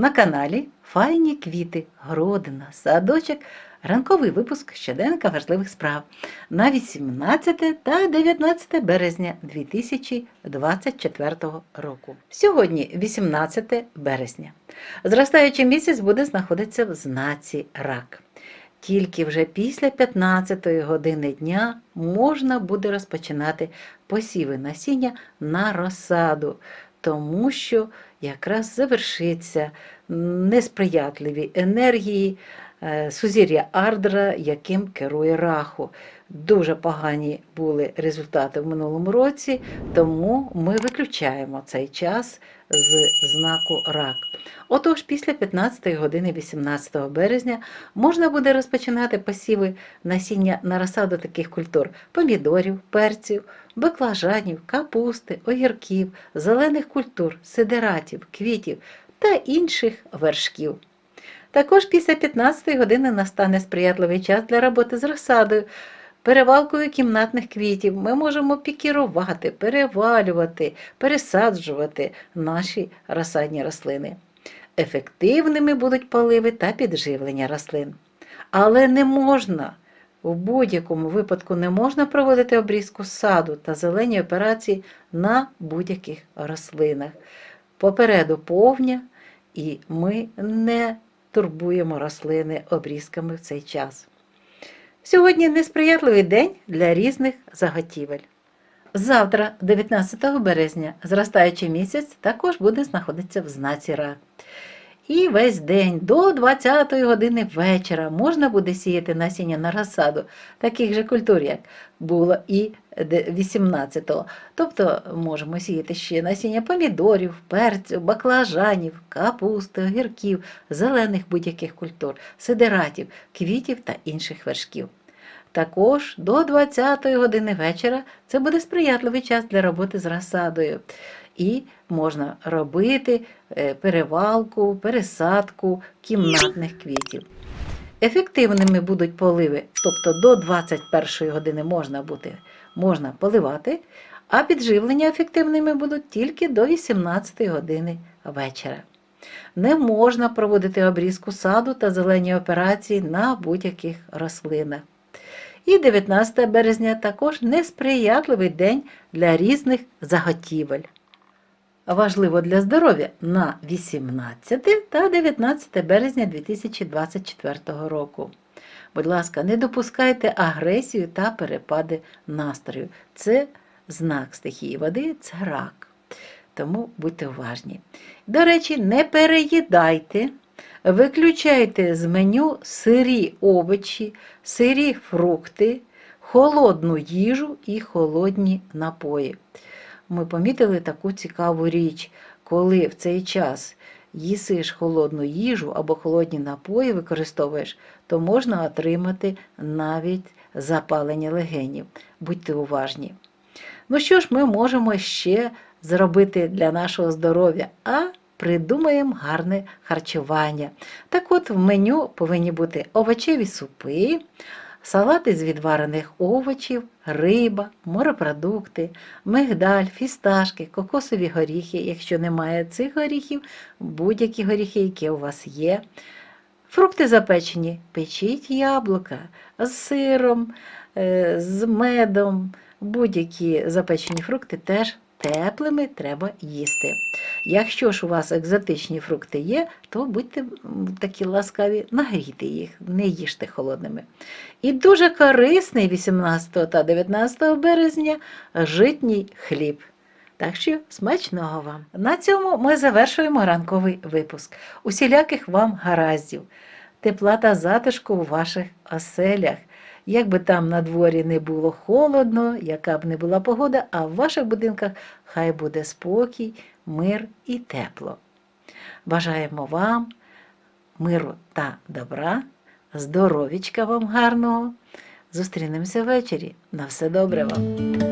На каналі Файні квіти, городина, садочок, ранковий випуск щоденника важливих справ на 18 та 19 березня 2024 року. Сьогодні 18 березня. Зростаючий місяць буде знаходитися в знаці рак. Тільки вже після 15 години дня можна буде розпочинати посіви насіння на розсаду, тому що якраз завершиться несприятливі енергії е, сузір'я Ардра, яким керує Раху. Дуже погані були результати в минулому році, тому ми виключаємо цей час з знаку рак. Отож, після 15 години 18 березня можна буде розпочинати посіви насіння на розсаду таких культур: помідорів, перців, баклажанів, капусти, огірків, зелених культур, сидератів, квітів та інших вершків. Також після 15 години настане сприятливий час для роботи з розсадою. Перевалкою кімнатних квітів ми можемо пікірувати, перевалювати, пересаджувати наші розсадні рослини. Ефективними будуть поливи та підживлення рослин. Але не можна, в будь-якому випадку не можна проводити обрізку саду та зелені операції на будь-яких рослинах. Попереду повня, і ми не турбуємо рослини обрізками в цей час. Сьогодні несприятливий день для різних заготівель. Завтра, 19 березня, зростаючий місяць також буде знаходитися в знаці рак. І весь день до 20 години вечора можна буде сіяти насіння на розсаду, таких же культур, як було і 18-го. Тобто можемо сіяти ще насіння помідорів, перцю, баклажанів, капусти, огірків, зелених будь-яких культур, сидератів, квітів та інших вершків. Також до 20 години вечора це буде сприятливий час для роботи з розсадою. І можна робити е, перевалку, пересадку кімнатних квітів. Ефективними будуть поливи, тобто до 21 години можна, бути, можна поливати, а підживлення ефективними будуть тільки до 18 години вечора. Не можна проводити обрізку саду та зелені операції на будь-яких рослинах. І 19 березня також несприятливий день для різних заготівель. Важливо для здоров'я на 18 та 19 березня 2024 року. Будь ласка, не допускайте агресію та перепади настрою. Це знак стихії води, це рак. Тому будьте уважні. До речі, не переїдайте. Виключайте з меню сирі овочі, сирі фрукти, холодну їжу і холодні напої. Ми помітили таку цікаву річ, коли в цей час їсиш холодну їжу або холодні напої використовуєш, то можна отримати навіть запалення легенів. Будьте уважні. Ну що ж, ми можемо ще зробити для нашого здоров'я? А придумаємо гарне харчування. Так от в меню повинні бути овочеві супи, салати з відварених овочів, риба, морепродукти, мигдаль, фісташки, кокосові горіхи, якщо немає цих горіхів, будь-які горіхи, які у вас є. Фрукти запечені, печіть яблука з сиром, е, з медом, будь-які запечені фрукти теж теплими треба їсти. Якщо ж у вас екзотичні фрукти є, то будьте такі ласкаві, нагрійте їх, не їжте холодними. І дуже корисний 18 та 19 березня житній хліб. Так що смачного вам! На цьому ми завершуємо ранковий випуск. Усіляких вам гараздів, тепла та затишку у ваших оселях. Як би там на дворі не було холодно, яка б не була погода, а в ваших будинках хай буде спокій, мир і тепло. Бажаємо вам миру та добра, здоровічка вам гарного. Зустрінемося ввечері. На все добре вам!